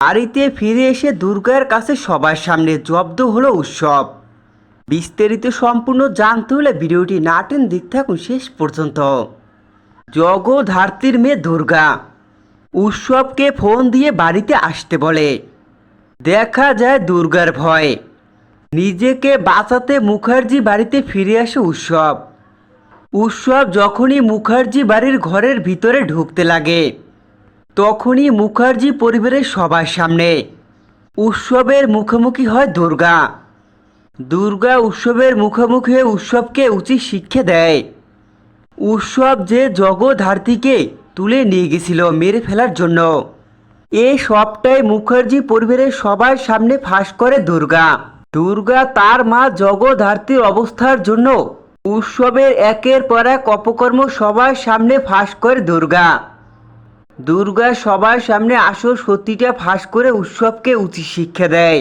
বাড়িতে ফিরে এসে দুর্গার কাছে সবার সামনে জব্দ হলো উৎসব। বিস্তারিত সম্পূর্ণ জানতে হলে ভিডিওটি নাটেন দিক থাকুন শেষ পর্যন্ত। জগধার্তীর মেয়ে দুর্গা উৎসবকে ফোন দিয়ে বাড়িতে আসতে বলে। দেখা যায় দুর্গার ভয়। নিজেকে বাঁচাতে মুখার্জি বাড়িতে ফিরে আসে উৎসব। উৎসব যখনই মুখার্জি বাড়ির ঘরের ভিতরে ঢুকতে লাগে। তখনই মুখার্জি পরিবারের সবার সামনে। উৎসবের মুখোমুখি হয় দুর্গা। দুর্গা উৎসবের মুখোমুখি হয়ে উৎসবকে উচিত শিক্ষা দেয়। উৎসব যে জগধার্তীকে তুলে নিয়ে গেছিল মেরে ফেলার জন্য। এ সবটাই মুখার্জি পরিবারের সবার সামনে ফাঁস করে দুর্গা। দুর্গা তার মা জগধার্তীর অবস্থার জন্য উৎসবের একের পর এক অপকর্ম সবার সামনে ফাঁস করে দুর্গা। দুর্গা সবার সামনে আসল সত্যিটা ফাঁস করে উৎসবকে উচিত শিক্ষা দেয়।